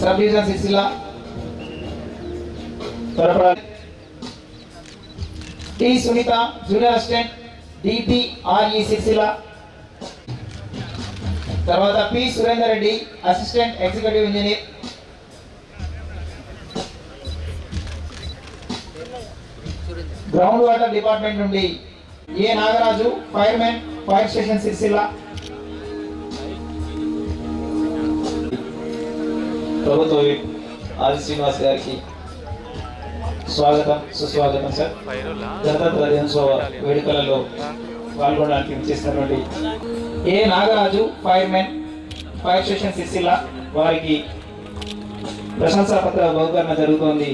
Sub division Sircilla త్వరపడాలి T Sunitha junior assistant DPRE Sircilla తర్వాత P Surender Reddy assistant executive engineer ground water department నుండి A Nagaraju fireman fire station Sircilla ప్రభుత్వ ఆది శ్రీనివాస్ గారికి స్వాగతం సుస్వాగతం sir. గణతంత్ర దినోత్సవ వేడుకలలో పాల్గొనడానికి చేసినటువంటి A Nagaraju fireman fire station Sircilla వారికి ప్రశంసా పత్ర బహుకరణ జరుగుతోంది.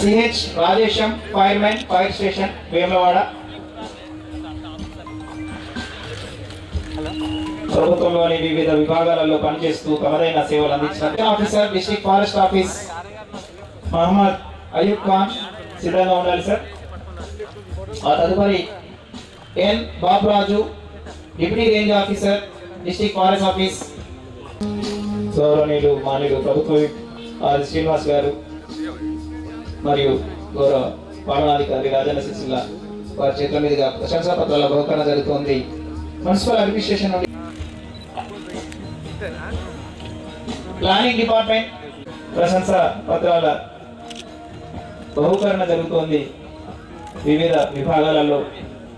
CH Rajesham fireman fire station Vemulawada. ప్రభుత్వంలోని వివిధ విభాగాలలో పనిచేస్తూ తమదైన సేవలు అందించిన officer district forest office Mohammed Ayub Khan సిద్ధంగా ఉండాలి సార్. ఆ తదుపరి N Baburaju deputy range officer district forest office. గౌరవనీయులు మాన్యులు ప్రభుత్వ శ్రీనివాస్ గారు మరియు గౌరవ పాలనాధికారి రాజన్న సిరిసిల్ల వారి చేతుల మీదుగా ప్రశంసా పత్రాల బహుకరణ జరుగుతోంది. మున్సిపల్ అడ్మినిస్ట్రేషన్ నుండి ప్లానింగ్ డిపార్ట్మెంట్ ప్రశంస పత్రాల బహుకరణ జరుగుతోంది. వివిధ విభాగాలలో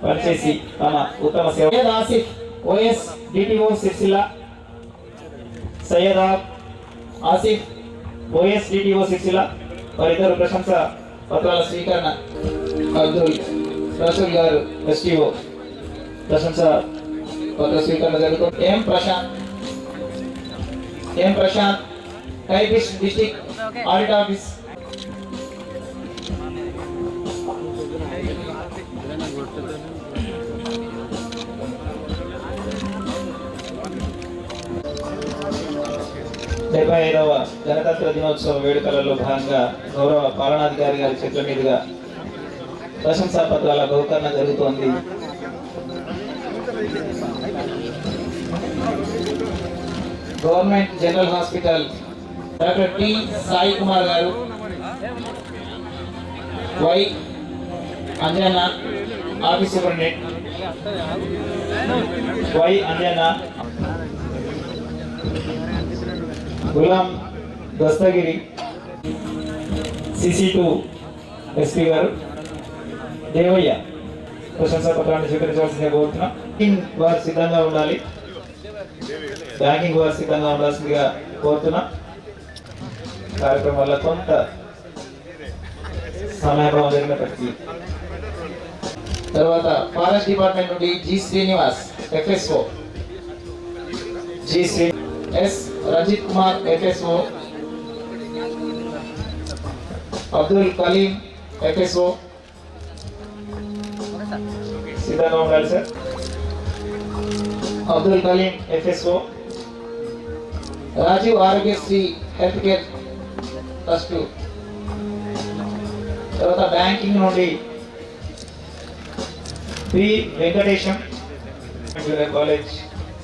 పనిచేసి తమ ఉత్తమ సేవ Asif OS DTO Sircilla. Syed Asif OS DTO Sircilla. వారిద్దరు ప్రశంస పత్రాల స్వీకరణ అబ్దుల్ రసూల్ గారు ఎస్టీఓ ప్రశంస పత్ర స్వీకరణ జరుగుతుంది. M Prashanth M Prashanth typist district audit office డెబ్బై ఐదవ గణతంత్ర దినోత్సవ వేడుకలలో భాగంగా గౌరవ పాలనాధికారి గారి చేతుల మీదుగా ప్రశంసా పత్రాల బహుకరణ జరుగుతోంది. Government general hospital doctor T Sai Kumar గారు Y Anjana office superintendent. Y Anjana Ghulam Dastagiri CC to SP గారు దేవయ్య ప్రశంసా పత్రాన్ని స్వీకరించవలసిందిగా కోరుతున్నాం. వారు సిద్ధంగా ఉండాలి. బ్యాంకింగ్ వారు సిద్ధంగా ఉండాల్సిందిగా కోరుతున్నాం. కార్యక్రమం వల్ల కొంత సమయాభావం జరిగినప్పటికీ. తర్వాత ఫారెస్ట్ డిపార్ట్మెంట్ నుండి G Srinivas FSO. G Sri S Ranjith Kumar FSO. Abdul Kaleem FSO. సిద్ధంగా ఉండాలి sir. Abdul Kaleem FSO. Rajiv Aarogyasri health care trust. తర్వాత బ్యాంకింగ్ నుండి P Venkatesham college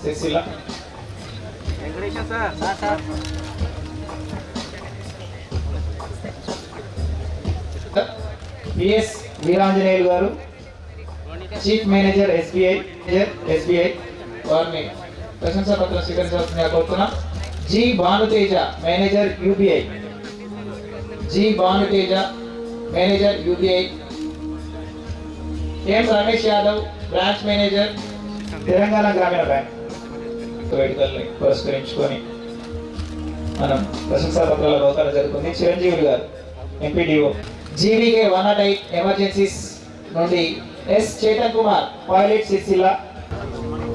Sircilla PS Veeranjaneyulu గారు చీఫ్ మేనేజర్ ఎస్బీఐ ఎస్బీఐ వారిని ప్రశంసా పత్రం స్వీకరించాల్సిందిగా కోరుతున్నాం. G Bhanuteja manager UBI. G Bhanuteja manager UBI. M Ramesh Yadav branch manager Telangana Grameena bank. వేడుకల్ని పురస్కరించుకొని మనం ప్రశంసా పత్రాల బహుకరణ జరుగుతుంది చిరంజీవులు గారు MPDO. GVK one nought eight emergencies నుండి S Chetan Kumar pilot Sircilla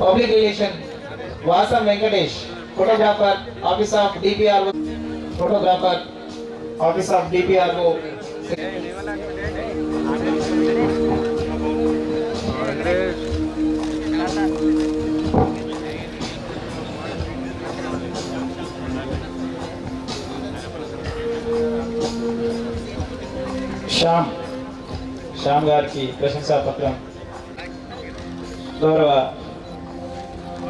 public relation Vasam Venkatesh. Photographer office of DPR photographer office of DPRO Shyam Shyam గారికి ప్రశంసా పత్రం. గౌరవ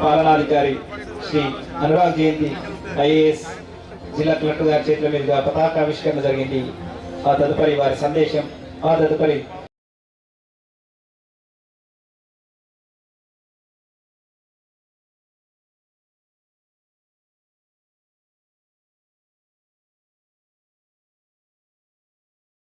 పాలనాధికారి శ్రీ అనురాగ్ జయంతి ఐఏఎస్ జిల్లా కలెక్టర్ గారి చేతుల మీదుగా పతాకావిష్కరణ జరిగింది. ఆ తదుపరి వారి సందేశం ఆ తదుపరి